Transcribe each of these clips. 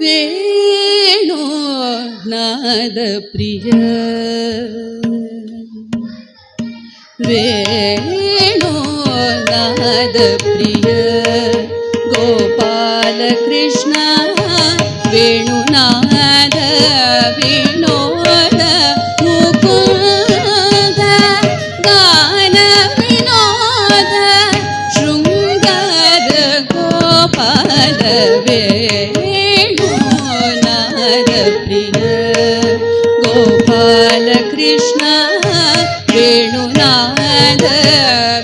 வேணோ நாத பிரிய வேணோ நாத பிரிய கோபால கிருஷ்ண வேணுநாத வினோத முகுத கான வினோத शृङ्गार गोपाल वे ഗോപാല കൃഷ്ണ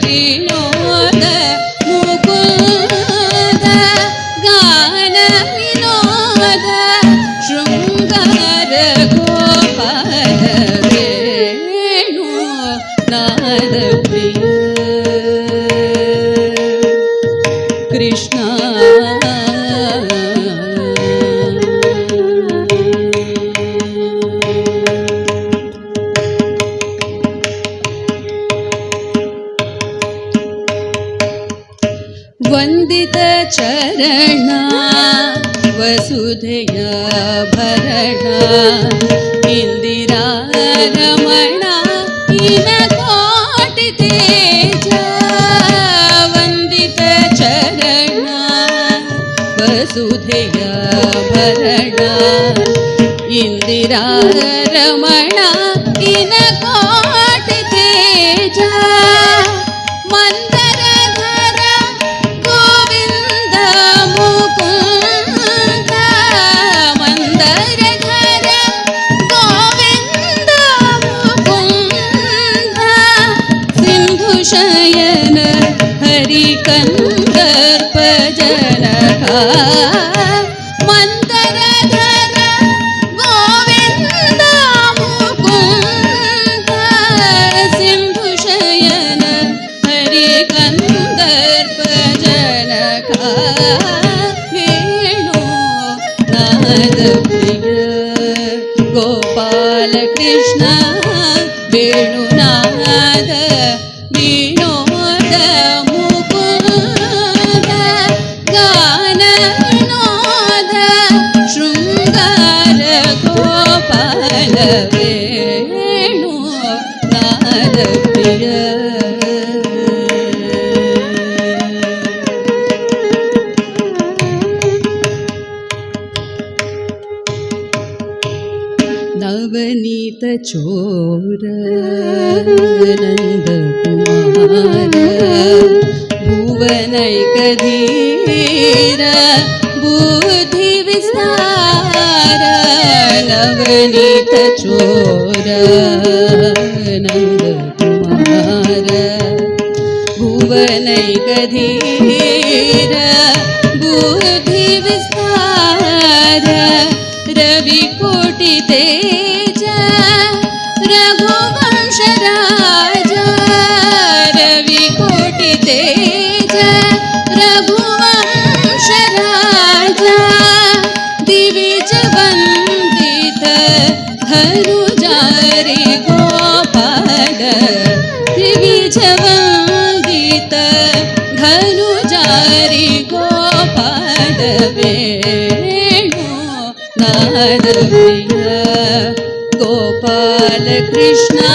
വിനോദ മുകുന്ദ ഗാന വിനോദ ശൃംഗാര ഗോപാല കൃഷ്ണ वन्दित चरणा वसुधया भरणा इन्दिरा रमणा इव कोटि तेजा वन्दित चरणा वसुधया भरणा इन्दिरा रमणा इव न्दप जनगा मन्द्र ज गोविन्दुशयन हरि कन्दर्प जा विणु नहर विरु कृष्ण विण् नहदी ചോര നന്ദകുമാര ഭുവനൈകധീര ബുദ്ധി വിസ്താര നവനീത ചോര നന്ദകുമാര ഭുവനൈകധീര ബുദ്ധി വിസ്താര രവികോട്ടി തേ जारि गोद त्रिवि गीत धनुज जारि गोडवे गोपाल कृष्णा